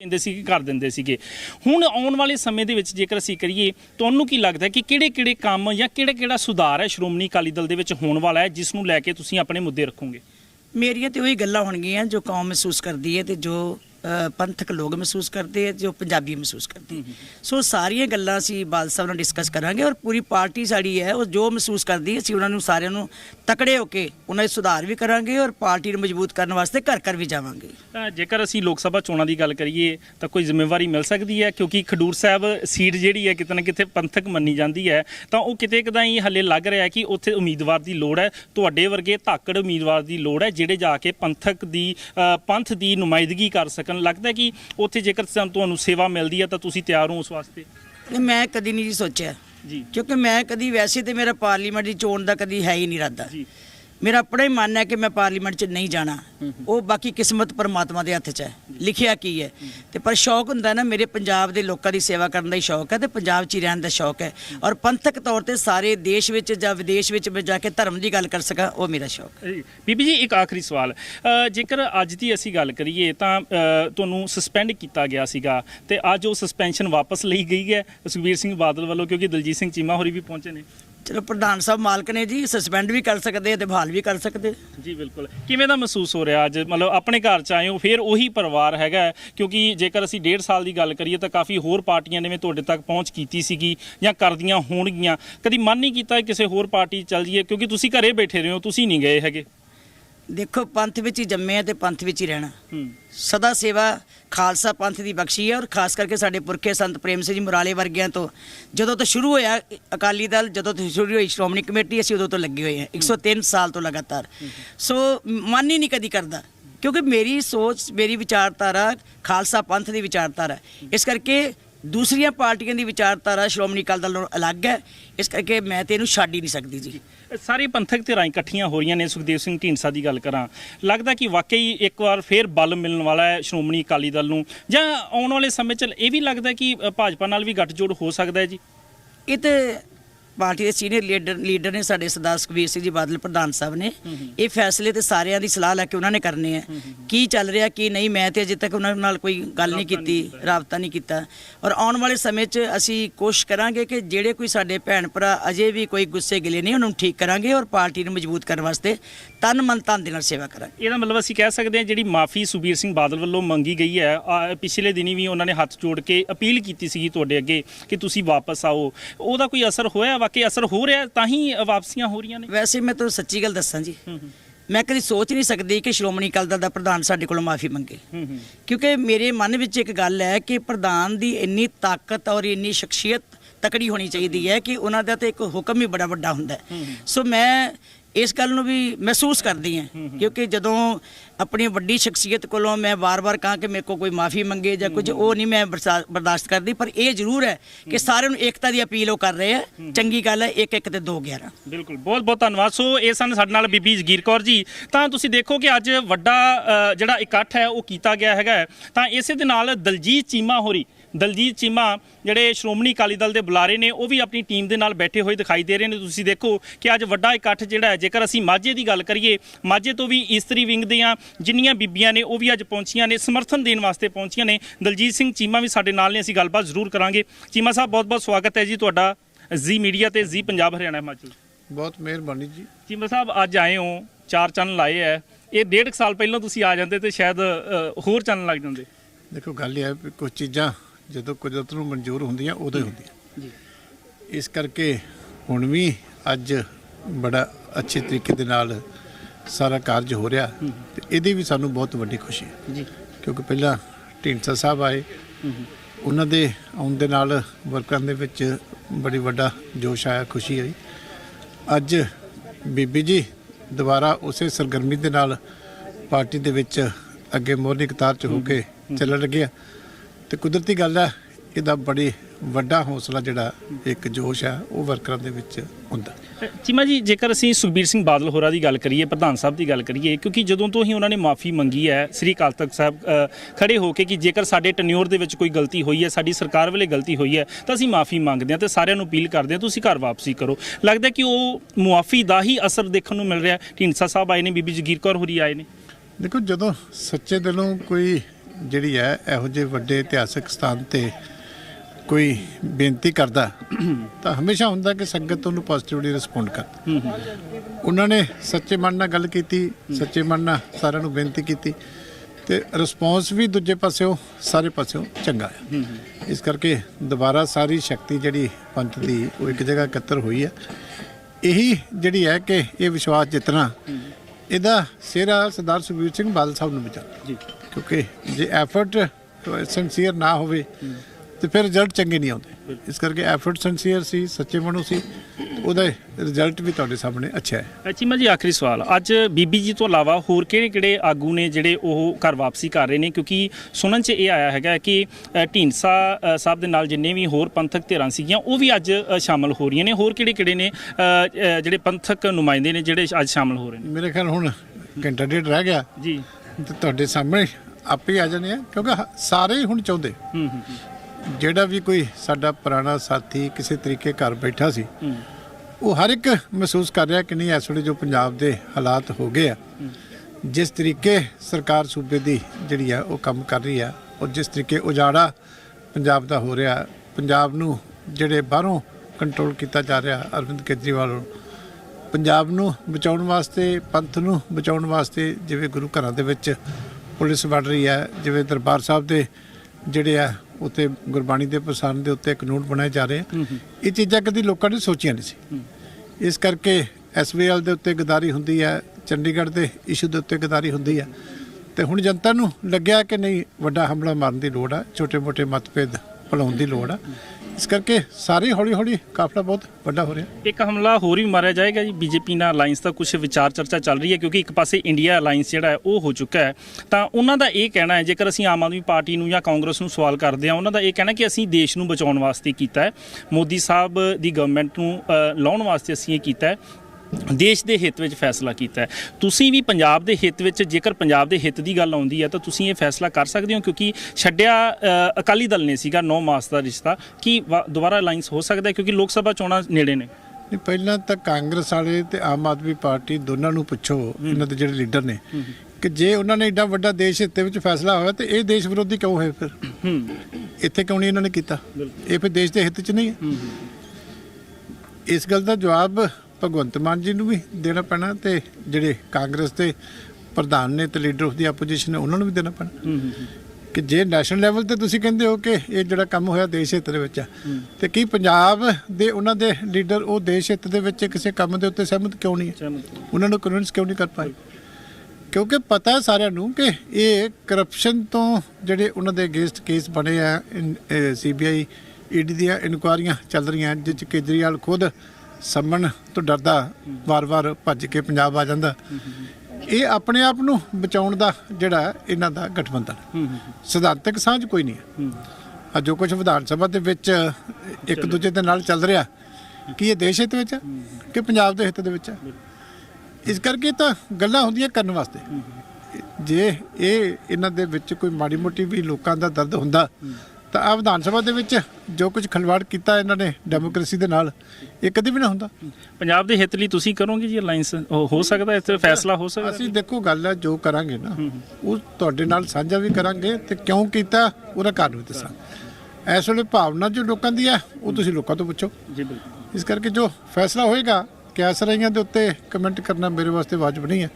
ਦਿੰਦੇ ਸੀ ਕਿ ਕਰ ਦਿੰਦੇ ਸੀਗੇ। ਹੁਣ ਆਉਣ ਵਾਲੇ ਸਮੇਂ ਦੇ ਵਿੱਚ ਜੇਕਰ ਅਸੀਂ ਕਰੀਏ, ਤੁਹਾਨੂੰ ਕੀ ਲੱਗਦਾ ਕਿ ਕਿਹੜੇ ਕਿਹੜੇ ਕੰਮ ਜਾਂ ਕਿਹੜਾ ਕਿਹੜਾ ਸੁਧਾਰ ਹੈ ਸ਼੍ਰੋਮਣੀ ਅਕਾਲੀ ਦਲ ਦੇ ਵਿੱਚ ਹੋਣ ਵਾਲਾ ਹੈ, ਜਿਸ ਨੂੰ ਲੈ ਕੇ ਤੁਸੀਂ ਆਪਣੇ ਮੁੱਦੇ ਰੱਖੋਗੇ? ਮੇਰੀਆਂ ਤੇ ਉਹੀ ਗੱਲਾਂ ਹੋਣਗੀਆਂ ਜੋ ਕੌਮ ਮਹਿਸੂਸ ਕਰਦੀ ਹੈ ਤੇ ਜੋ ਪੰਥਕ ਲੋਕ ਮਹਿਸੂਸ ਕਰਦੇ ਹੈ ਜੋ ਪੰਜਾਬੀ ਮਹਿਸੂਸ ਕਰਦੇ ਸੋ ਸਾਰੀਆਂ ਗੱਲਾਂ ਅਸੀਂ ਬਾਲ ਸਾਹਿਬ ਨਾਲ ਡਿਸਕਸ ਕਰਾਂਗੇ ਔਰ ਪੂਰੀ ਪਾਰਟੀ ਸਾਡੀ ਹੈ, ਉਹ ਜੋ ਮਹਿਸੂਸ ਕਰਦੀ ਹੈ, ਅਸੀਂ ਉਹਨਾਂ ਨੂੰ ਸਾਰਿਆਂ ਨੂੰ ਤਕੜੇ ਹੋ ਕੇ ਉਹਨਾਂ ਦੇ ਸੁਧਾਰ ਵੀ ਕਰਾਂਗੇ ਔਰ ਪਾਰਟੀ ਨੂੰ ਮਜ਼ਬੂਤ ਕਰਨ ਵਾਸਤੇ ਘਰ ਘਰ ਵੀ ਜਾਵਾਂਗੇ। ਜੇਕਰ ਅਸੀਂ ਲੋਕ ਸਭਾ ਚੋਣਾਂ ਦੀ ਗੱਲ ਕਰੀਏ, ਤਾਂ ਕੋਈ ਜ਼ਿੰਮੇਵਾਰੀ ਮਿਲ ਸਕਦੀ ਹੈ? ਕਿਉਂਕਿ ਖਡੂਰ ਸਾਹਿਬ ਸੀਟ ਜਿਹੜੀ ਹੈ, ਕਿਤੇ ਨਾ ਕਿਤੇ ਪੰਥਕ ਮੰਨੀ ਜਾਂਦੀ ਹੈ। ਤਾਂ ਉਹ ਕਿਤੇ ਕਦਾਂ ਹੀ ਹੱਲੇ ਲੱਗ ਰਿਹਾ ਕਿ ਉੱਥੇ ਉਮੀਦਵਾਰ ਦੀ ਲੋੜ ਹੈ। ਤੁਹਾਡੇ ਵਰਗੇ ਧਾਕੜ ਉਮੀਦਵਾਰ ਦੀ ਲੋੜ ਹੈ, ਜਿਹੜੇ ਜਾ ਕੇ ਪੰਥਕ ਦੀ ਪੰਥ ਦੀ ਨੁਮਾਇੰਦਗੀ ਕਰ ਸਕਣ। ਲੱਗਦਾ ਹੈ ਕਿ ਉੱਥੇ ਜੇਕਰ ਤੁਹਾਨੂੰ ਸੇਵਾ ਮਿਲਦੀ ਹੈ ਤਾਂ ਤੁਸੀਂ ਤਿਆਰ ਹੋ ਉਸ ਵਾਸਤੇ? ਮੈਂ ਕਦੀ ਨਹੀਂ ਸੋਚਿਆ। ਜੀ। ਕਿਉਂਕਿ ਮੈਂ ਕਦੀ ਵੈਸੇ ਤੇ ਮੇਰਾ ਪਾਰਲੀਮੈਂਟ ਦੀ ਚੋਣ ਦਾ ਕਦੀ ਹੈ ਹੀ ਨਹੀਂ ਇਰਾਦਾ। ਜੀ। ਮੇਰਾ ਆਪਣਾ ਹੀ ਮਨ ਹੈ ਕਿ ਮੈਂ ਪਾਰਲੀਮੈਂਟ 'ਚ ਨਹੀਂ ਜਾਣਾ। ਉਹ ਬਾਕੀ ਕਿਸਮਤ ਪਰਮਾਤਮਾ ਦੇ ਹੱਥ 'ਚ ਹੈ। ਲਿਖਿਆ ਕੀ ਹੈ? ਤੇ ਪਰ ਸ਼ੌਕ ਹੁੰਦਾ ਨਾ ਮੇਰੇ ਪੰਜਾਬ ਦੇ ਲੋਕਾਂ ਦੀ ਸੇਵਾ ਕਰਨ ਦਾ ਹੀ ਸ਼ੌਕ ਹੈ ਤੇ ਪੰਜਾਬ 'ਚ ਹੀ ਰਹਿਣ ਦਾ ਸ਼ੌਕ ਹੈ। ਔਰ ਪੰਥਕ ਤੌਰ ਤੇ ਸਾਰੇ ਦੇਸ਼ ਵਿੱਚ ਜਾਂ ਵਿਦੇਸ਼ ਵਿੱਚ ਮੈਂ ਜਾ ਕੇ ਧਰਮ ਦੀ ਗੱਲ ਕਰ ਸਕਾਂ ਉਹ ਮੇਰਾ ਸ਼ੌਕ ਹੈ। ਬੀਬੀ ਜੀ ਇੱਕ ਆਖਰੀ ਸਵਾਲ। ਜੇਕਰ ਅੱਜ ਦੀ ਅਸੀਂ ਗੱਲ ਕਰੀਏ ਤਾਂ ਤੁਹਾਨੂੰ ਸਸਪੈਂਡ ਕੀਤਾ ਗਿਆ ਸੀਗਾ ਤੇ ਅੱਜ ਉਹ ਸਸਪੈਂਸ਼ਨ ਵਾਪਸ ਲਈ ਗਈ ਹੈ? ਸੁਖਬੀਰ ਸਿੰਘ ਬਾਦਲ ਵੱਲੋਂ ਕਿਉਂਕਿ ਦਲਜੀਤ ਸਿੰਘ ਚੀਮਾ ਹੋਰੀ ਵੀ ਪਹੁੰਚੇ ਨੇ। ਚਲੋ ਪ੍ਰਧਾਨ ਸਾਹਿਬ ਮਾਲਕ ਨੇ ਜੀ ਸਸਪੈਂਡ ਵੀ ਕਰ ਸਕਦੇ ਆ ਤੇ ਬਹਾਲ ਵੀ ਕਰ ਸਕਦੇ। ਜੀ, ਬਿਲਕੁਲ। ਕਿਵੇਂ ਦਾ ਮਹਿਸੂਸ ਹੋ ਰਿਹਾ ਅੱਜ? ਮਤਲਬ ਆਪਣੇ ਘਰ ਚ ਆਏ ਹੋ, ਫਿਰ ਉਹੀ ਪਰਿਵਾਰ ਹੈਗਾ ਕਿਉਂਕਿ ਜੇਕਰ ਅਸੀਂ ਡੇਢ ਸਾਲ ਦੀ ਗੱਲ ਕਰੀਏ ਤਾਂ ਕਾਫੀ ਹੋਰ ਪਾਰਟੀਆਂ ਨੇ ਵੀ ਤੁਹਾਡੇ ਤੱਕ ਪਹੁੰਚ ਕੀਤੀ ਸੀਗੀ ਜਾਂ ਕਰਦੀਆਂ ਹੋਣਗੀਆਂ। ਕਦੀ ਮਨ ਨਹੀਂ ਕੀਤਾ ਕਿਸੇ ਹੋਰ ਪਾਰਟੀ 'ਚ ਚੱਲ ਜਾਈਏ, ਕਿਉਂਕਿ ਤੁਸੀਂ ਘਰੇ ਬੈਠੇ ਰਹੇ ਹੋ, ਤੁਸੀਂ ਨਹੀਂ ਗਏ ਹੈਗੇ। ਦੇਖੋ ਪੰਥ ਵਿੱਚ ਹੀ ਜੰਮੇ ਆ ਤੇ ਪੰਥ ਵਿੱਚ ਹੀ ਰਹਿਣਾ। ਸਦਾ ਸੇਵਾ ਖਾਲਸਾ ਪੰਥ ਦੀ ਬਖਸ਼ੀ ਹੈ ਔਰ ਖਾਸ ਕਰਕੇ ਸਾਡੇ ਪੁਰਖੇ ਸੰਤ ਪ੍ਰੇਮ ਸਿੰਘ ਜੀ ਮੁਰਾਲੇ ਵਰਗਿਆਂ ਤੋਂ। ਜਦੋਂ ਤੋਂ ਸ਼ੁਰੂ ਹੋਇਆ ਅਕਾਲੀ ਦਲ ਜਦੋਂ ਤੋਂ ਸ਼ੁਰੂ ਹੋਈ ਸ਼੍ਰੋਮਣੀ ਕਮੇਟੀ ਅਸੀਂ ਉਦੋਂ ਤੋਂ ਲੱਗੇ ਹੋਏ ਹਾਂ 103 ਸਾਲ ਤੋਂ ਲਗਾਤਾਰ। ਸੋ ਮਨ ਹੀ ਨਹੀਂ ਕਦੀ ਕਰਦਾ ਕਿਉਂਕਿ ਮੇਰੀ ਸੋਚ ਮੇਰੀ ਵਿਚਾਰਧਾਰਾ ਖਾਲਸਾ ਪੰਥ ਦੀ ਵਿਚਾਰਧਾਰਾ। ਇਸ ਕਰਕੇ ਦੂਸਰੀਆਂ ਪਾਰਟੀਆਂ ਦੀ ਵਿਚਾਰਧਾਰਾ ਸ਼੍ਰੋਮਣੀ ਅਕਾਲੀ ਦਲ ਨਾਲੋਂ ਅਲੱਗ ਹੈ। ਇਸ ਕਰਕੇ ਮੈਂ ਤੇ ਇਹਨੂੰ ਛੱਡ ਹੀ ਨਹੀਂ ਸਕਦੀ ਜੀ। ਸਾਰੇ ਪੰਥਕ ਧਿਰਾਂ ਇਕੱਠੀਆਂ ਹੋ ਰਹੀਆਂ ਨੇ ਸੁਖਦੇਵ ਸਿੰਘ ਢੀਂਡਸਾ ਦੀ ਗੱਲ ਕਰਾਂ। ਲੱਗਦਾ ਕਿ ਵਾਕਈ ਇੱਕ ਵਾਰ ਫੇਰ ਬਲ ਮਿਲਣ ਵਾਲਾ ਹੈ ਸ਼੍ਰੋਮਣੀ ਅਕਾਲੀ ਦਲ ਨੂੰ। ਜਾਂ ਆਉਣ ਵਾਲੇ ਸਮੇਂ 'ਚ ਇਹ ਵੀ ਲੱਗਦਾ ਕਿ ਭਾਜਪਾ ਨਾਲ ਵੀ ਗੱਠਜੋੜ ਹੋ ਸਕਦਾ ਹੈ ਜੀ? ਇਹ ਤੇ ਪਾਰਟੀ ਦੇ ਸੀਨੀਅਰ ਲੀਡਰ ਲੀਡਰ ਨੇ ਸਾਡੇ ਸਰਦਾਰ ਸੁਖਬੀਰ ਸਿੰਘ ਜੀ ਬਾਦਲ ਪ੍ਰਧਾਨ ਸਾਹਿਬ ਨੇ। ਇਹ ਫੈਸਲੇ ਤੇ ਸਾਰਿਆਂ ਦੀ ਸਲਾਹ ਲੈ ਕੇ ਉਹਨਾਂ ਨੇ ਕਰਨੇ ਆ। ਕੀ ਚੱਲ ਰਿਹਾ ਕੀ ਨਹੀਂ ਮੈਂ ਤੇ ਅਜੇ ਤੱਕ ਉਹਨਾਂ ਨਾਲ ਕੋਈ ਗੱਲ ਨਹੀਂ ਕੀਤੀ ਰਾਬਤਾ ਨਹੀਂ ਕੀਤਾ। ਔਰ ਆਉਣ ਵਾਲੇ ਸਮੇਂ 'ਚ ਅਸੀਂ ਕੋਸ਼ਿਸ਼ ਕਰਾਂਗੇ ਕਿ ਜਿਹੜੇ ਕੋਈ ਸਾਡੇ ਭੈਣ ਭਰਾ ਅਜੇ ਵੀ ਕੋਈ ਗੁੱਸੇ ਗਿਲੇ ਨਹੀਂ ਉਹਨਾਂ ਨੂੰ ਠੀਕ ਕਰਾਂਗੇ ਔਰ ਪਾਰਟੀ ਨੂੰ ਮਜ਼ਬੂਤ ਕਰਨ ਵਾਸਤੇ ਤਨ ਮਨ ਧਨ ਦੇ ਨਾਲ ਸੇਵਾ ਕਰਾਂਗੇ। ਇਹਦਾ ਮਤਲਬ ਅਸੀਂ ਕਹਿ ਸਕਦੇ ਹਾਂ ਜਿਹੜੀ ਮਾਫੀ ਸੁਬੀਰ ਸਿੰਘ ਬਾਦਲ ਵੱਲੋਂ ਮੰਗੀ ਗਈ ਹੈ ਪਿਛਲੇ ਦਿਨੀ ਵੀ ਉਹਨਾਂ ਨੇ ਹੱਥ ਜੋੜ ਕੇ ਅਪੀਲ ਕੀਤੀ ਸੀਗੀ ਤੁਹਾਡੇ ਅੱਗੇ ਕਿ ਤੁਸੀਂ ਵਾਪਸ ਆਓ। ਉਹਦਾ ਕੋਈ ਅਸਰ ਹੋਇਆ ਵਾਕਈ ਅਸਰ ਹੋ ਰਿਹਾ ਤਾਂ ਹੀ ਵਾਪਸੀਆਂ ਹੋ ਰਹੀਆਂ ਨੇ। ਵੈਸੇ ਮੈਂ ਤੁਹਾਨੂੰ ਸੱਚੀ ਗੱਲ ਦੱਸਾਂ ਜੀ ਮੈਂ ਕਦੀ ਸੋਚ ਨਹੀਂ ਸਕਦੀ ਕਿ ਸ਼੍ਰੋਮਣੀ ਅਕਾਲੀ ਦਲ ਦਾ ਪ੍ਰਧਾਨ ਸਾਡੇ ਕੋਲੋਂ ਮਾਫੀ ਮੰਗੇ। ਕਿਉਂਕਿ ਮੇਰੇ ਮਨ ਵਿੱਚ ਇੱਕ ਗੱਲ ਹੈ ਕਿ ਪ੍ਰਧਾਨ ਦੀ ਇੰਨੀ ਤਾਕਤ ਔਰ ਇੰਨੀ ਸ਼ਖਸੀਅਤ ਤਕੜੀ ਹੋਣੀ ਚਾਹੀਦੀ ਹੈ ਕਿ ਉਹਨਾਂ ਦਾ ਤੇ ਇੱਕ ਹੁਕਮ ਹੀ ਬੜਾ ਵੱਡਾ ਹੁੰਦਾ ਸੋ ਮੈਂ ਇਸ ਗੱਲ ਨੂੰ ਵੀ ਮਹਿਸੂਸ ਕਰਦੀ ਹਾਂ ਕਿਉਂਕਿ ਜਦੋਂ ਆਪਣੀ ਵੱਡੀ ਸ਼ਖਸੀਅਤ ਕੋਲੋਂ ਮੈਂ ਵਾਰ-ਵਾਰ ਕਹਾਂ ਕਿ ਮੇਰੇ ਕੋ ਕੋਈ ਮਾਫੀ ਮੰਗੇ ਜਾਂ ਕੁਝ ਉਹ ਨਹੀਂ ਮੈਂ ਬਰਦਾਸ਼ਤ ਕਰਦੀ ਪਰ ਇਹ ਜ਼ਰੂਰ ਹੈ ਕਿ ਸਾਰਿਆਂ ਨੂੰ ਏਕਤਾ ਦੀ ਅਪੀਲ ਉਹ ਕਰ ਰਹੇ ਆ। ਚੰਗੀ ਗੱਲ ਹੈ ਇੱਕ ਇੱਕ ਤੇ ਦੋ 11 ਬਿਲਕੁਲ ਬਹੁਤ ਬਹੁਤ ਧੰਨਵਾਦ। ਸੋ ਇਹ ਸਨ ਸਾਡੇ ਨਾਲ ਬੀਬੀ ਜਗੀਰ ਕੌਰ ਜੀ। ਤਾਂ ਤੁਸੀਂ ਦੇਖੋ ਕਿ ਅੱਜ ਵੱਡਾ ਜਿਹੜਾ ਇਕੱਠ ਹੈ ਉਹ ਕੀਤਾ ਗਿਆ ਹੈਗਾ। ਤਾਂ ਇਸੇ ਦੇ ਨਾਲ ਦਲਜੀਤ ਚੀਮਾ ਹੋਰੀ ਦਲਜੀਤ ਚੀਮਾ ਜਿਹੜੇ ਸ਼੍ਰੋਮਣੀ ਅਕਾਲੀ ਦਲ ਦੇ ਬੁਲਾਰੇ ਨੇ ਉਹ ਵੀ ਆਪਣੀ ਟੀਮ ਦੇ ਨਾਲ ਬੈਠੇ ਹੋਏ ਦਿਖਾਈ ਦੇ ਰਹੇ ਨੇ। ਤੁਸੀਂ ਦੇਖੋ ਕਿ ਅੱਜ ਵੱਡਾ ਇਕੱਠ ਜਿਹੜਾ ਹੈ ਜੇਕਰ ਅਸੀਂ ਮਾਝੇ ਦੀ ਗੱਲ ਕਰੀਏ ਮਾਝੇ ਤੋਂ ਵੀ ਇਸਤਰੀ ਵਿੰਗ ਦੀਆਂ ਜਿੰਨੀਆਂ ਬੀਬੀਆਂ ਨੇ ਉਹ ਵੀ ਅੱਜ ਪਹੁੰਚੀਆਂ ਨੇ ਸਮਰਥਨ ਦੇਣ ਵਾਸਤੇ ਪਹੁੰਚੀਆਂ ਨੇ। ਦਲਜੀਤ ਸਿੰਘ ਚੀਮਾ ਵੀ ਸਾਡੇ ਨਾਲ ਨੇ ਅਸੀਂ ਗੱਲਬਾਤ ਜ਼ਰੂਰ ਕਰਾਂਗੇ। ਚੀਮਾ ਸਾਹਿਬ ਬਹੁਤ ਬਹੁਤ ਸਵਾਗਤ ਹੈ ਜੀ ਤੁਹਾਡਾ ਜ਼ੀ ਮੀਡੀਆ ਤੇ ਜ਼ੀ ਪੰਜਾਬ ਹਰਿਆਣਾ ਹਿਮਾਚਲ। ਬਹੁਤ ਮਿਹਰਬਾਨੀ ਜੀ। ਚੀਮਾ ਸਾਹਿਬ ਅੱਜ ਆਏ ਹੋ ਚਾਰ ਚੰਨ ਲਾਏ ਐ ਇਹ ਡੇਢ ਸਾਲ ਪਹਿਲਾਂ ਤੁਸੀਂ ਆ ਜਾਂਦੇ ਤੇ ਸ਼ਾਇਦ ਹੋਰ ਚੰਨ ਲੱਗ ਜਾਂਦੇ। ਦੇਖੋ ਗੱਲ ਇਹ ਹੈ ਕੁਝ ਚੀਜ਼ਾਂ ਜਦੋਂ ਕੁਦਰਤ ਨੂੰ ਮਨਜ਼ੂਰ ਹੁੰਦੀਆਂ ਉਦੋਂ ਹੀ ਹੁੰਦੀਆਂ। ਜੀ। ਇਸ ਕਰਕੇ ਹੁਣ ਵੀ ਅੱਜ ਬੜਾ ਅੱਛੇ ਤਰੀਕੇ ਦੇ ਨਾਲ ਸਾਰਾ ਕਾਰਜ ਹੋ ਰਿਹਾ ਤੇ ਇਹਦੀ ਵੀ ਸਾਨੂੰ ਬਹੁਤ ਵੱਡੀ ਖੁਸ਼ੀ ਹੈ। ਜੀ। ਕਿਉਂਕਿ ਪਹਿਲਾਂ ਢੀਂਡਸਾ ਸਾਹਿਬ ਆਏ ਉਹਨਾਂ ਦੇ ਆਉਣ ਦੇ ਨਾਲ ਵਰਕਰਾਂ ਦੇ ਵਿੱਚ ਬੜੀ ਵੱਡਾ ਜੋਸ਼ ਆਇਆ ਖੁਸ਼ੀ ਆਈ। ਅੱਜ ਬੀਬੀ ਜੀ ਦੁਬਾਰਾ ਉਸੇ ਸਰਗਰਮੀ ਦੇ ਨਾਲ ਪਾਰਟੀ ਦੇ ਵਿੱਚ ਅੱਗੇ ਮੋਹਰੀ ਕਤਾਰ ਚ ਹੋ ਕੇ ਚੱਲਣ ਲੱਗੇ ਆ ਤੇ ਕੁਦਰਤੀ ਗੱਲ ਹੈ ਇਹਦਾ ਬੜੀ ਵੱਡਾ ਹੌਸਲਾ ਜਿਹੜਾ ਇੱਕ ਜੋਸ਼ ਹੈ ਉਹ ਵਰਕਰਾਂ ਦੇ ਵਿੱਚ ਹੁੰਦਾ। ਚੀਮਾ ਜੀ ਜੇਕਰ ਅਸੀਂ ਸੁਖਬੀਰ ਸਿੰਘ ਬਾਦਲ ਹੋਰਾਂ ਦੀ ਗੱਲ ਕਰੀਏ ਪ੍ਰਧਾਨ ਸਾਹਿਬ ਦੀ ਗੱਲ ਕਰੀਏ ਕਿਉਂਕਿ ਜਦੋਂ ਤੋਂ ਹੀ ਉਹਨਾਂ ਨੇ ਮਾਫੀ ਮੰਗੀ ਹੈ ਸ੍ਰੀ ਅਕਾਲ ਤਖਤ ਸਾਹਿਬ ਖੜੇ ਹੋ ਕੇ ਕਿ ਜੇਕਰ ਸਾਡੇ ਟਨਿਓਰ ਦੇ ਵਿੱਚ ਕੋਈ ਗਲਤੀ ਹੋਈ ਹੈ ਸਾਡੀ ਸਰਕਾਰ ਵੇਲੇ ਗਲਤੀ ਹੋਈ ਹੈ ਤਾਂ ਅਸੀਂ ਮਾਫੀ ਮੰਗਦੇ ਹਾਂ ਤੇ ਸਾਰਿਆਂ ਨੂੰ ਅਪੀਲ ਕਰਦੇ ਹਾਂ ਤੁਸੀਂ ਘਰ ਵਾਪਸੀ ਕਰੋ। ਲੱਗਦਾ ਕਿ ਉਹ ਮੁਆਫੀ ਦਾ ਹੀ ਅਸਰ ਦੇਖਣ ਨੂੰ ਮਿਲ ਰਿਹਾ ਢੀਂਡਸਾ ਸਾਹਿਬ ਆਏ ਨੇ ਬੀਬੀ ਜਗੀਰ ਕੌਰ ਹੋਰੀ ਆਏ ਨੇ। ਦੇਖੋ ਜਦੋਂ ਸੱਚੇ ਦਿਲੋਂ ਕੋਈ ਜਿਹੜੀ ਹੈ, ਇਹੋ ਜਿਹੇ ਵੱਡੇ ਇਤਿਹਾਸਕ ਸਥਾਨ ਤੇ ਕੋਈ ਬੇਨਤੀ ਕਰਦਾ, ਤਾਂ ਹਮੇਸ਼ਾ ਹੁੰਦਾ ਕਿ ਸੰਗਤ ਉਹਨੂੰ ਪੋਜ਼ਿਟਿਵਲੀ ਰਿਸਪੌਂਡ ਕਰਦੀ ਉਹਨਾਂ ਨੇ ਸੱਚੇ ਮਨ ਨਾਲ ਗੱਲ ਕੀਤੀ, ਸੱਚੇ ਮਨ ਨਾਲ ਸਾਰਿਆਂ ਨੂੰ ਬੇਨਤੀ ਕੀਤੀ ਤੇ ਰਿਸਪੌਂਸ ਵੀ ਦੂਜੇ ਪਾਸਿਓਂ, ਸਾਰੇ ਪਾਸਿਓਂ ਚੰਗਾ ਹੈ ਇਸ ਕਰਕੇ ਦੁਬਾਰਾ ਸਾਰੀ ਸ਼ਕਤੀ ਜਿਹੜੀ ਪੰਥ ਦੀ, ਉਹ ਇੱਕ ਜਗ੍ਹਾ ਇਕੱਤਰ ਹੋਈ ਹੈ ਇਹੀ ਜਿਹੜੀ ਹੈ ਕਿ ਇਹ ਵਿਸ਼ਵਾਸ ਜਿੱਤਣਾ ਇਹਦਾ ਸਿਹਰਾ ਸਰਦਾਰ ਸੁਖਬੀਰ ਸਿੰਘ ਬਾਦਲ ਸਾਹਿਬ ਨੂੰ ਵਿਚਾਰ ਜੀ। ਕਿਉਂਕਿ ਜੇ ਐਫਰਟ ਸਿੰਸੀਅਰ ਨਾ ਹੋਵੇ ਤੇ ਫਿਰ ਰਿਜ਼ਲਟ ਚੰਗੇ ਨਹੀਂ ਆਉਂਦੇ। ਇਸ ਕਰਕੇ ਐਫਰਟ ਸਿੰਸੀਅਰ ਸੀ ਸੱਚੇ ਮਨੋਂ ਸੀ ਉਹਦਾ ਰਿਜ਼ਲਟ ਵੀ ਤੁਹਾਡੇ ਸਾਹਮਣੇ ਅੱਛਾ ਹੈ। ਚੀਮਾ ਜੀ ਆਖਰੀ ਸਵਾਲ। ਅੱਜ ਬੀਬੀ ਜੀ ਤੋਂ ਇਲਾਵਾ ਹੋਰ ਕਿਹੜੇ ਕਿਹੜੇ ਆਗੂ ਨੇ ਜਿਹੜੇ ਉਹ ਘਰ ਵਾਪਸੀ ਕਰ ਰਹੇ ਨੇ? ਕਿਉਂਕਿ ਸੁਣਨ 'ਚ ਇਹ ਆਇਆ ਹੈਗਾ ਕਿ ਅ, ਸਾਹਿਬ ਦੇ ਨਾਲ ਜਿੰਨੇ ਵੀ ਹੋਰ ਪੰਥਕ ਧਿਰਾਂ ਸੀਗੀਆਂ ਉਹ ਵੀ ਅੱਜ ਸ਼ਾਮਲ ਹੋ ਰਹੀਆਂ ਨੇ। ਹੋਰ ਕਿਹੜੇ ਕਿਹੜੇ ਨੇ ਜਿਹੜੇ ਪੰਥਕ ਨੁਮਾਇੰਦੇ ਨੇ ਜਿਹੜੇ ਅੱਜ ਸ਼ਾਮਲ ਹੋ ਰਹੇ ਨੇ? ਮੇਰੇ ਖਿਆਲ ਹੁਣ ਘੰਟਾ ਡੇਢ ਰਹਿ ਗਿਆ। ਜੀ। ਤੇ ਤੁਹਾਡੇ ਸਾਹਮਣੇ ਆਪੇ ਆ ਜਾਣੇ ਆ ਕਿਉਂਕਿ ਹ- ਸਾਰੇ ਹੀ ਹੁਣ ਚਾਹੁੰਦੇ। ਹੂੰ ਹੂੰ ਜਿਹੜਾ ਵੀ ਕੋਈ ਸਾਡਾ ਪੁਰਾਣਾ ਸਾਥੀ ਕਿਸੇ ਤਰੀਕੇ ਘਰ ਬੈਠਾ ਸੀ ਹੂੰ। ਉਹ ਹਰ ਇੱਕ ਮਹਿਸੂਸ ਕਰ ਰਿਹਾ ਕਿ ਨਹੀਂ ਇਸ ਵੇਲੇ ਜੋ ਪੰਜਾਬ ਦੇ ਹਾਲਾਤ ਹੋ ਗਏ ਆ ਜਿਸ ਤਰੀਕੇ ਸਰਕਾਰ ਸੂਬੇ ਦੀ ਜਿਹੜੀ ਆ ਉਹ ਕੰਮ ਕਰ ਰਹੀ ਆ ਔਰ ਜਿਸ ਤਰੀਕੇ ਉਜਾੜਾ ਪੰਜਾਬ ਦਾ ਹੋ ਰਿਹਾ ਪੰਜਾਬ ਨੂੰ ਜਿਹੜੇ ਬਾਹਰੋਂ ਕੰਟਰੋਲ ਕੀਤਾ ਜਾ ਰਿਹਾ ਅਰਵਿੰਦ ਕੇਜਰੀਵਾਲ ਵੱਲੋਂ ਪੰਜਾਬ ਨੂੰ ਬਚਾਉਣ ਵਾਸਤੇ ਪੰਥ ਨੂੰ ਬਚਾਉਣ ਵਾਸਤੇ ਜਿਵੇਂ ਗੁਰੂ ਘਰਾਂ ਦੇ ਵਿੱਚ ਪੁਲਿਸ ਵੜ ਰਹੀ ਹੈ ਜਿਵੇਂ ਦਰਬਾਰ ਸਾਹਿਬ ਦੇ ਜਿਹੜੇ ਆ ਉੱਤੇ ਗੁਰਬਾਣੀ ਦੇ ਪ੍ਰਸਾਰਣ ਦੇ ਉੱਤੇ ਕਾਨੂੰਨ ਬਣਾਏ ਜਾ ਰਹੇ ਆ। ਇਹ ਚੀਜ਼ਾਂ ਕਦੀ ਲੋਕਾਂ ਨੇ ਸੋਚੀਆਂ ਨਹੀਂ ਸੀ। ਇਸ ਕਰਕੇ ਐਸਵੀਐਲ ਦੇ ਉੱਤੇ ਗਦਾਰੀ ਹੁੰਦੀ ਹੈ ਚੰਡੀਗੜ੍ਹ ਦੇ ਇਸ਼ੂ ਦੇ ਉੱਤੇ ਗਦਾਰੀ ਹੁੰਦੀ ਹੈ। ਤੇ ਹੁਣ ਜਨਤਾ ਨੂੰ ਲੱਗਿਆ ਕਿ ਨਹੀਂ ਵੱਡਾ ਹਮਲਾ ਮਾਰਨ ਦੀ ਲੋੜ ਆ ਛੋਟੇ-ਮੋਟੇ ਮਤਭੇਦ ਭੁਲਾਉਣ ਦੀ ਲੋੜ ਆ। ਇਸ ਕਰਕੇ ਸਾਰੇ ਹੌਲੀ-ਹੌਲੀ ਕਾਫਲਾ ਬਹੁਤ ਵੱਡਾ ਹੋ ਰਿਹਾ। ਇੱਕ ਹਮਲਾ ਹੋਰ ਵੀ ਮਾਰਿਆ ਜਾਏਗਾ ਜੀ। ਬੀਜੇਪੀ ਨਾਲ ਅਲਾਈਅੰਸ ਦਾ ਕੁਝ ਵਿਚਾਰ ਚਰਚਾ ਚੱਲ ਰਹੀ ਹੈ ਕਿਉਂਕਿ ਇੱਕ ਪਾਸੇ ਇੰਡੀਆ ਅਲਾਈਅੰਸ ਜਿਹੜਾ ਹੈ, ਉਹ ਹੋ ਚੁੱਕਾ ਹੈ। ਤਾਂ ਉਹਨਾਂ ਦਾ ਇਹ ਕਹਿਣਾ ਹੈ, ਜੇਕਰ ਅਸੀਂ ਆਮ ਆਦਮੀ ਪਾਰਟੀ ਨੂੰ ਜਾਂ ਕਾਂਗਰਸ ਨੂੰ ਸਵਾਲ ਕਰਦੇ ਹਾਂ, ਉਹਨਾਂ ਦਾ ਇਹ ਕਹਿਣਾ ਕਿ ਅਸੀਂ ਦੇਸ਼ ਨੂੰ ਬਚਾਉਣ ਵਾਸਤੇ ਕੀਤਾ ਹੈ। ਮੋਦੀ ਸਾਹਿਬ ਦੀ ਗਵਰਨਮੈਂਟ ਨੂੰ ਲਾਉਣ ਵਾਸਤੇ ਅਸੀਂ ਇਹ ਕੀਤਾ ਹੈ। ਦੇਸ਼ ਦੇ ਹਿੱਤ ਵਿੱਚ ਫੈਸਲਾ ਕੀਤਾ ਹੈ। ਤੁਸੀਂ ਵੀ ਪੰਜਾਬ ਦੇ ਹਿੱਤ ਵਿੱਚ ਜੇਕਰ ਪੰਜਾਬ ਦੇ ਹਿੱਤ ਦੀ ਗੱਲ ਆਉਂਦੀ ਹੈ ਤਾਂ ਤੁਸੀਂ ਇਹ ਫੈਸਲਾ ਕਰ ਸਕਦੇ ਹੋ ਕਿਉਂਕਿ ਛੱਡਿਆ ਅਕਾਲੀ ਦਲ ਨੇ ਸੀਗਾ 9 ਮਾਸ ਦਾ ਰਿਸ਼ਤਾ। ਕੀ ਦੁਬਾਰਾ ਅਲਾਈਅੰਸ ਹੋ ਸਕਦਾ ਹੈ ਕਿਉਂਕਿ ਲੋਕ ਸਭਾ ਚੋਣਾਂ ਨੇੜੇ ਨੇ? ਨਹੀਂ ਪਹਿਲਾਂ ਤਾਂ ਕਾਂਗਰਸ ਵਾਲੇ ਤੇ ਆਮ ਆਦਮੀ ਪਾਰਟੀ ਦੋਨਾਂ ਨੂੰ ਪੁੱਛੋ ਇਹਨਾਂ ਦੇ ਜਿਹੜੇ ਲੀਡਰ ਨੇ ਕਿ ਜੇ ਉਹਨਾਂ ਨੇ ਏਡਾ ਵੱਡਾ ਦੇਸ਼ ਹਿੱਤ ਵਿੱਚ ਫੈਸਲਾ ਹੋਇਆ ਤੇ ਇਹ ਦੇਸ਼ ਵਿਰੋਧੀ ਕਿਉਂ ਹੋਏ ਫਿਰ? ਇੱਥੇ ਕਿਉਂ ਨਹੀਂ ਇਹਨਾਂ ਨੇ ਕੀਤਾ? ਇਹ ਫਿਰ ਦੇਸ਼ ਦੇ ਹਿੱਤ 'ਚ ਨਹੀਂ ਹੈ। ਇਸ ਗੱਲ ਦਾ ਜਵਾਬ ਭਗਵੰਤ ਮਾਨ ਜੀ ਨੂੰ ਵੀ ਦੇਣਾ ਪੈਣਾ ਤੇ ਜਿਹੜੇ ਕਾਂਗਰਸ ਦੇ ਪ੍ਰਧਾਨ ਨੇ ਤੇ ਲੀਡਰ ਆਫ ਦੀ ਆਪੋਜੀਸ਼ਨ ਨੇ ਉਹਨਾਂ ਨੂੰ ਵੀ ਦੇਣਾ ਪੈਣਾ। ਕਿ ਜੇ ਨੈਸ਼ਨਲ ਲੈਵਲ ਤੇ ਤੁਸੀਂ ਕਹਿੰਦੇ ਹੋ ਕਿ ਇਹ ਜਿਹੜਾ ਕੰਮ ਹੋਇਆ ਦੇਸ਼ ਹਿੱਤ ਦੇ ਵਿੱਚ ਤੇ ਕੀ ਪੰਜਾਬ ਦੇ ਉਹਨਾਂ ਦੇ ਲੀਡਰ ਉਹ ਦੇਸ਼ ਹਿੱਤ ਦੇ ਵਿੱਚ ਕਿਸੇ ਕੰਮ ਦੇ ਉੱਤੇ ਸਹਿਮਤ ਕਿਉਂ ਨਹੀਂ ਹੈ ਉਹਨਾਂ ਨੂੰ ਕਨਵਿੰਸ ਕਿਉਂ ਨਹੀਂ ਕਰ ਪਾਏ? ਕਿਉਂਕਿ ਪਤਾ ਹੈ ਸਾਰਿਆਂ ਨੂੰ ਕਿ ਇਹ ਕਰਪਸ਼ਨ ਤੋਂ ਜਿਹੜੇ ਉਹਨਾਂ ਦੇ ਅਗੇਂਸਟ ਕੇਸ ਬਣੇ ਆ ਸੀਬੀਆਈ ਈਡੀ ਦੀਆਂ ਇਨਕੁਆਰੀਆਂ ਚੱਲ ਰਹੀਆਂ ਜਿਸ ਕੇਜਰੀਵਾਲ ਖੁਦ ਸੰਮਣ ਤੋਂ ਡਰਦਾ ਵਾਰ-ਵਾਰ ਭੱਜ ਕੇ ਪੰਜਾਬ ਆ ਜਾਂਦਾ। ਇਹ ਆਪਣੇ ਆਪ ਨੂੰ ਬਚਾਉਣ ਦਾ ਜਿਹੜਾ ਇਹਨਾਂ ਦਾ ਗਠਬੰਧਨ। ਸਿਧਾਂਤਕ ਸਾਂਝ ਕੋਈ ਨਹੀਂ ਹੈ। ਆ ਜੋ ਕੁਝ ਵਿਧਾਨ ਸਭਾ ਦੇ ਵਿੱਚ ਇੱਕ ਦੂਜੇ ਦੇ ਨਾਲ ਚੱਲ ਰਿਹਾ ਕੀ ਇਹ ਦੇਸ਼ ਹਿੱਤ ਵਿੱਚ ਕਿ ਪੰਜਾਬ ਦੇ ਹਿੱਤ ਦੇ ਵਿੱਚ ਇਸ ਕਰਕੇ ਤਾਂ ਗੱਲਾਂ ਹੁੰਦੀਆਂ ਕਰਨ ਵਾਸਤੇ। ਜੇ ਇਹ ਇਹਨਾਂ ਦੇ ਵਿੱਚ ਕੋਈ ਮਾੜੀ ਮੋਟੀ ਵੀ ਲੋਕਾਂ ਦਾ ਦਰਦ ਹੁੰਦਾ ਤਾਂ ਆ ਵਿਧਾਨ ਸਭਾ ਦੇ ਵਿੱਚ ਜੋ ਕੁਝ ਖਲਵਾੜ ਕੀਤਾ ਇਹਨਾਂ ਨੇ ਡੈਮੋਕ੍ਰੇਸੀ ਦੇ ਨਾਲ ਇਹ ਕਦੇ ਵੀ ਨਾ ਹੁੰਦਾ। ਪੰਜਾਬ ਦੇ ਹਿੱਤ ਲਈ ਤੁਸੀਂ ਕਰੋਗੇ ਜੀ ਅਲਾਈਅੰਸ ਹੋ ਸਕਦਾ ਇਸ ਤੇ ਫੈਸਲਾ ਹੋ ਸਕਦਾ ਅਸੀਂ ਦੇਖੋ ਗੱਲ ਹੈ ਜੋ ਕਰਾਂਗੇ ਨਾ ਉਹ ਤੁਹਾਡੇ ਨਾਲ ਸਾਂਝਾ ਵੀ ਕਰਾਂਗੇ ਤੇ ਕਿਉਂ ਕੀਤਾ ਉਹਦਾ ਕਾਰਨ ਵੀ ਦੱਸਾਂ। ਇਸ ਵੇਲੇ ਭਾਵਨਾ ਜੋ ਲੋਕਾਂ ਦੀ ਹੈ ਉਹ ਤੁਸੀਂ ਲੋਕਾਂ ਤੋਂ ਪੁੱਛੋ। ਜੀ ਬਿਲਕੁਲ। ਇਸ ਕਰਕੇ ਜੋ ਫੈਸਲਾ ਹੋਏਗਾ ਕਿਆਸ ਰਹੀਆਂ ਦੇ ਉੱਤੇ ਕਮੈਂਟ ਕਰਨਾ ਮੇਰੇ ਵਾਸਤੇ ਵਾਜਬ ਨਹੀਂ ਹੈ।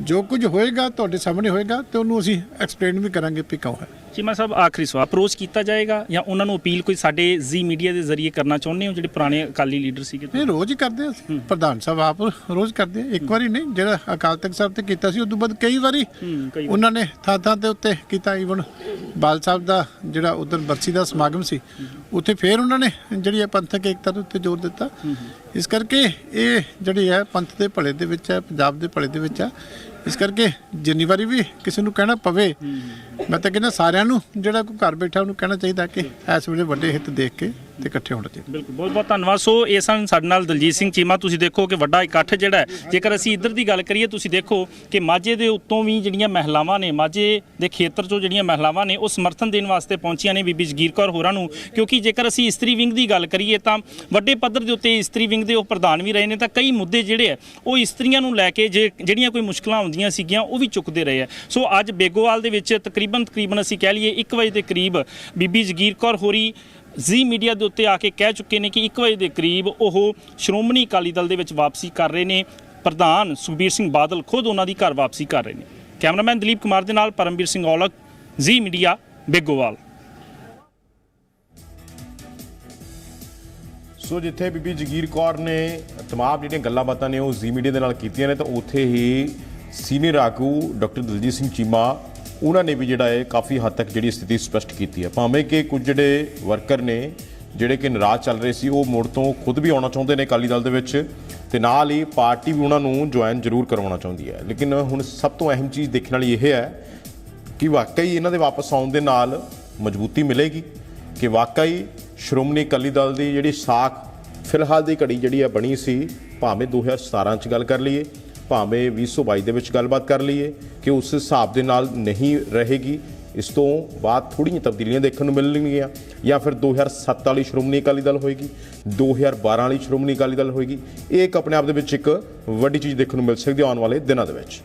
ਜੋ ਕੁਝ ਹੋਏਗਾ ਤੁਹਾਡੇ ਸਾਹਮਣੇ ਹੋਏਗਾ ਤੇ ਉਹਨੂੰ ਅਸੀਂ ਐਕਸਪਲੇਨ ਵੀ ਕਰਾਂਗੇ ਵੀ ਕਿਉਂ ਹੈ। ਚੀਮਾ ਸਾਹਿਬ ਆਖਰੀ ਸਵਾਲ ਅਪਰੋਚ ਕੀਤਾ ਜਾਏਗਾ ਜਾਂ ਉਹਨਾਂ ਨੂੰ ਅਪੀਲ ਕੋਈ ਸਾਡੇ ਜ਼ੀ ਮੀਡੀਆ ਦੇ ਜ਼ਰੀਏ ਕਰਨਾ ਚਾਹੁੰਦੇ ਹੋ ਜਿਹੜੇ ਪੁਰਾਣੇ ਅਕਾਲੀ ਲੀਡਰ ਸੀਗੇ? ਇਹ ਰੋਜ਼ ਹੀ ਕਰਦੇ ਆ। ਪ੍ਰਧਾਨ ਸਾਹਿਬ ਆਪ ਰੋਜ਼ ਕਰਦੇ ਆ। ਇੱਕ ਵਾਰੀ ਨਹੀਂ ਜਿਹੜਾ ਅਕਾਲ ਤਖਤ ਸਾਹਿਬ ਤੇ ਕੀਤਾ ਸੀ ਉਸ ਤੋਂ ਬਾਅਦ ਕਈ ਵਾਰੀ। ਉਹਨਾਂ ਨੇ ਥਾਂ ਥਾਂ ਤੇ ਉੱਤੇ ਕੀਤਾ। ਈਵਨ ਬਾਲ ਸਾਹਿਬ ਦਾ ਜਿਹੜਾ ਉਧਰ ਬਰਸੀ ਦਾ ਸਮਾਗਮ ਸੀ ਉੱਥੇ ਫੇਰ ਉਹਨਾਂ ਨੇ ਜਿਹੜੀ ਹੈ ਪੰਥਕ ਏਕਤਾ ਦੇ ਉੱਤੇ ਜ਼ੋਰ ਦਿੱਤਾ। ਇਸ ਕਰਕੇ ਇਹ ਜਿਹੜੀ ਹੈ ਪੰਥ ਦੇ ਭਲੇ ਦੇ ਵਿੱਚ ਹੈ ਪੰਜਾਬ ਦੇ ਭਲੇ ਦੇ ਵਿੱਚ ਹੈ ਇਸ ਕਰਕੇ ਜਿੰਨੀ ਵਾਰੀ ਵੀ ਕਿਸੇ ਨੂੰ ਕਹਿਣਾ ਪਵੇ ਮੈਂ ਤਾਂ ਕਹਿੰਦਾ ਸਾਰਿਆਂ ਨੂੰ ਜਿਹੜਾ ਕੋਈ ਘਰ ਬੈਠਾ ਉਹਨੂੰ ਕਹਿਣਾ ਚਾਹੀਦਾ ਕਿ ਇਸ ਵੇਲੇ ਵੱਡੇ ਹਿੱਤ ਦੇਖ ਕੇ ਤੇ ਇਕੱਠੇ ਹੋਣਾ ਚਾਹੀਦਾ ਬਿਲਕੁਲ, ਬਹੁਤ ਬਹੁਤ ਧੰਨਵਾਦ। ਸੋ ਇਹ ਸਨ ਸਾਡੇ ਨਾਲ ਦਲਜੀਤ ਸਿੰਘ ਚੀਮਾ। ਤੁਸੀਂ ਦੇਖੋ ਕਿ ਵੱਡਾ ਇਕੱਠ ਜਿਹੜਾ ਹੈ, ਜੇਕਰ ਅਸੀਂ ਇੱਧਰ ਦੀ ਗੱਲ ਕਰੀਏ, ਤੁਸੀਂ ਦੇਖੋ ਕਿ ਮਾਝੇ ਦੇ ਉੱਤੋਂ ਵੀ ਜਿਹੜੀਆਂ ਮਹਿਲਾਵਾਂ ਨੇ, ਮਾਝੇ ਦੇ ਖੇਤਰ 'ਚੋਂ ਜਿਹੜੀਆਂ ਮਹਿਲਾਵਾਂ ਨੇ, ਉਹ ਸਮਰਥਨ ਦੇਣ ਵਾਸਤੇ ਪਹੁੰਚੀਆਂ ਨੇ ਬੀਬੀ ਜਗੀਰ ਕੌਰ ਹੋਰਾਂ ਨੂੰ। ਕਿਉਂਕਿ ਜੇਕਰ ਅਸੀਂ ਇਸਤਰੀ ਵਿੰਗ ਦੀ ਗੱਲ ਕਰੀਏ, ਤਾਂ ਵੱਡੇ ਪੱਧਰ ਦੇ ਉੱਤੇ ਇਸਤਰੀ ਵਿੰਗ ਦੇ ਉਹ ਪ੍ਰਧਾਨ ਵੀ ਰਹੇ ਨੇ। ਤਾਂ ਕਈ ਮੁੱਦੇ ਜਿਹੜੇ ਆ ਉਹ ਇਸਤਰੀਆਂ ਨੂੰ ਲੈ ਕੇ ਜੇ ਜਿਹੜੀਆਂ ਕੋਈ ਮੁਸ਼ਕਲਾਂ ਆਉਂਦੀਆਂ ਸੀਗੀਆਂ, ਉਹ ਵੀ ਚੁੱਕਦੇ ਰਹੇ ਆ ਸੋ ਅੱਜ ਬੇਗੋਵਾਲ ਦੇ ਵਿੱਚ ਤਕਰੀਬਨ ਤਕਰੀਬਨ ਅਸੀਂ ਕਹਿ ਲਈਏ 1 ਵਜੇ ਦੇ ਕਰੀਬ ਬੀਬੀ ਜਗੀਰ ਕੌਰ ਹੋਰੀ ਜ਼ੀ ਮੀਡੀਆ ਦੇ ਉੱਤੇ ਆ ਕੇ ਕਹਿ ਚੁੱਕੇ ਨੇ ਕਿ 1 ਵਜੇ ਦੇ ਕਰੀਬ ਉਹ ਸ਼੍ਰੋਮਣੀ ਅਕਾਲੀ ਦਲ ਦੇ ਵਿੱਚ ਵਾਪਸੀ ਕਰ ਰਹੇ ਨੇ। ਪ੍ਰਧਾਨ ਸੁਖਬੀਰ ਸਿੰਘ ਬਾਦਲ ਖੁਦ ਉਹਨਾਂ ਦੀ ਘਰ ਵਾਪਸੀ ਕਰ ਰਹੇ ਨੇ। ਕੈਮਰਾਮੈਨ ਦਲੀਪ ਕੁਮਾਰ ਦੇ ਨਾਲ Paramvir Singh Aulakh, Zee media, Begowal. So ਜਿੱਥੇ ਬੀਬੀ ਜਗੀਰ ਕੌਰ ਨੇ ਤਮਾਮ ਜਿਹੜੀਆਂ ਗੱਲਾਂ ਬਾਤਾਂ ਨੇ ਉਹ ਜ਼ੀ ਮੀਡੀਆ ਦੇ ਨਾਲ ਕੀਤੀਆਂ ਨੇ, ਤਾਂ ਉੱਥੇ ਹੀ ਸੀਨੀਅਰ ਆਗੂ ਡਾਕਟਰ ਦਲਜੀਤ ਸਿੰਘ ਚੀਮਾ ਉਹਨਾਂ ਨੇ ਵੀ ਜਿਹੜਾ ਹੈ ਕਾਫੀ ਹੱਦ ਤੱਕ ਜਿਹੜੀ ਸਥਿਤੀ ਸਪਸ਼ਟ ਕੀਤੀ ਹੈ। ਭਾਵੇਂ ਕਿ ਕੁਝ ਜਿਹੜੇ ਵਰਕਰ ਨੇ, ਜਿਹੜੇ ਕਿ ਨਾਰਾਜ਼ ਚੱਲ ਰਹੇ ਸੀ, ਉਹ ਮੁੜ ਤੋਂ ਖੁਦ ਵੀ ਆਉਣਾ ਚਾਹੁੰਦੇ ਨੇ ਅਕਾਲੀ ਦਲ ਦੇ ਵਿੱਚ ਤੇ ਨਾਲ ਹੀ ਪਾਰਟੀ ਵੀ ਉਹਨਾਂ ਨੂੰ ਜੁਆਇਨ ਜ਼ਰੂਰ ਕਰਵਾਉਣਾ ਚਾਹੁੰਦੀ ਹੈ। ਲੇਕਿਨ ਹੁਣ ਸਭ ਤੋਂ ਅਹਿਮ ਚੀਜ਼ ਦੇਖਣ ਵਾਲੀ ਇਹ ਹੈ ਕਿ ਵਾਕਈ ਇਹਨਾਂ ਦੇ ਵਾਪਸ ਆਉਣ ਦੇ ਨਾਲ ਮਜ਼ਬੂਤੀ ਮਿਲੇਗੀ ਕਿ ਵਾਕਈ ਸ਼੍ਰੋਮਣੀ ਅਕਾਲੀ ਦਲ ਦੀ ਜਿਹੜੀ ਸਾਖ ਫਿਲਹਾਲ ਦੀ ਘੜੀ ਜਿਹੜੀ ਆ ਬਣੀ ਸੀ, ਭਾਵੇਂ 2017 ਚ ਗੱਲ ਕਰ ਲਈਏ ਭਾਵੇਂ 2022 ਦੇ ਵਿੱਚ ਗੱਲਬਾਤ ਕਰ ਲਈਏ ਕਿ ਉਸ ਹਿਸਾਬ ਦੇ ਨਾਲ ਨਹੀਂ ਰਹੇਗੀ, ਇਸ ਤੋਂ ਬਾਅਦ ਥੋੜ੍ਹੀਆਂ ਤਬਦੀਲੀਆਂ ਦੇਖਣ ਨੂੰ ਮਿਲਣਗੀਆਂ ਜਾਂ ਫਿਰ 2007 ਵਾਲੀ ਸ਼੍ਰੋਮਣੀ ਅਕਾਲੀ ਦਲ ਹੋਏਗੀ 2012 ਵਾਲੀ ਸ਼੍ਰੋਮਣੀ ਅਕਾਲੀ ਦਲ ਹੋਏਗੀ, ਇਹ ਇੱਕ ਆਪਣੇ ਆਪ ਦੇ ਵਿੱਚ ਇੱਕ ਵੱਡੀ ਚੀਜ਼ ਦੇਖਣ ਨੂੰ ਮਿਲ ਸਕਦੀ ਆਉਣ ਵਾਲੇ ਦਿਨਾਂ ਦੇ ਵਿੱਚ।